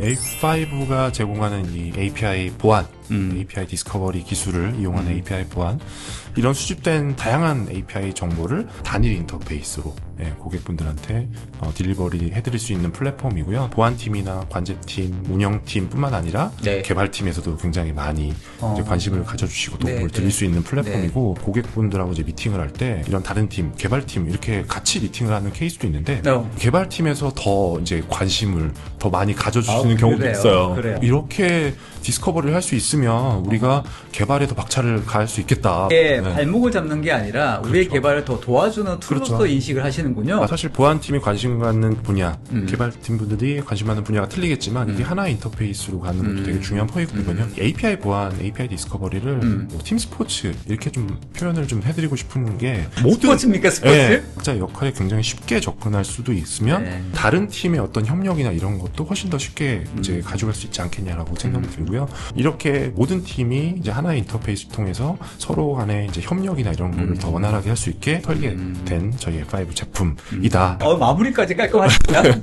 A5가 제공하는 이 API 보안, 음. API 디스커버리 기술을 이용하는 음. API 보안, 이런 수집된 다양한 API 정보를 단일 인터페이스로 예, 고객분들한테 어, 딜리버리 해드릴 수 있는 플랫폼이고요. 보안팀이나 관제팀, 운영팀뿐만 아니라 네. 개발팀에서도 굉장히 많이 어. 관심을 가져주시고 도움을 네, 드릴 네. 수 있는 플랫폼이고 고객분들하고 이제 미팅을 할 때 이런 다른 팀, 개발팀 이렇게 같이 미팅을 하는 케이스도 있는데 어. 개발팀에서 더 이제 관심을 더 많이 가져주시는 아, 경우도? 있어요. 그래요? 이렇게 디스커버리를 할 수 있으면 우리가 개발에 더 박차를 가할 수 있겠다. 이게 네. 발목을 잡는 게 아니라 우리의 그렇죠. 개발을 더 도와주는 툴로서 그렇죠. 인식을 하시는군요. 아, 사실 보안팀이 관심 갖는 분야, 음. 개발팀 분들이 관심 갖는 분야가 틀리겠지만 이게 음. 하나의 인터페이스로 가는 것도 음. 되게 중요한 포인트거든요. 음. API 보안, API 디스커버리를 음. 뭐 팀 스포츠 이렇게 좀 표현을 좀 해드리고 싶은 게 모든 스포츠입니까 스포츠? 예, 각자 역할에 굉장히 쉽게 접근할 수도 있으면 네. 다른 팀의 어떤 협력이나 이런 것도 훨씬 더 쉽게 음. 이제 가져갈 수 있지 않겠냐라고 생각이 들고요. 이렇게 모든 팀이 이제 하나의 인터페이스 통해서 서로 간에 이제 협력이나 이런 거를 음. 더 원활하게 할 수 있게 설계된 음. 저희 F5 제품이다. 어, 마무리까지 깔끔하시다.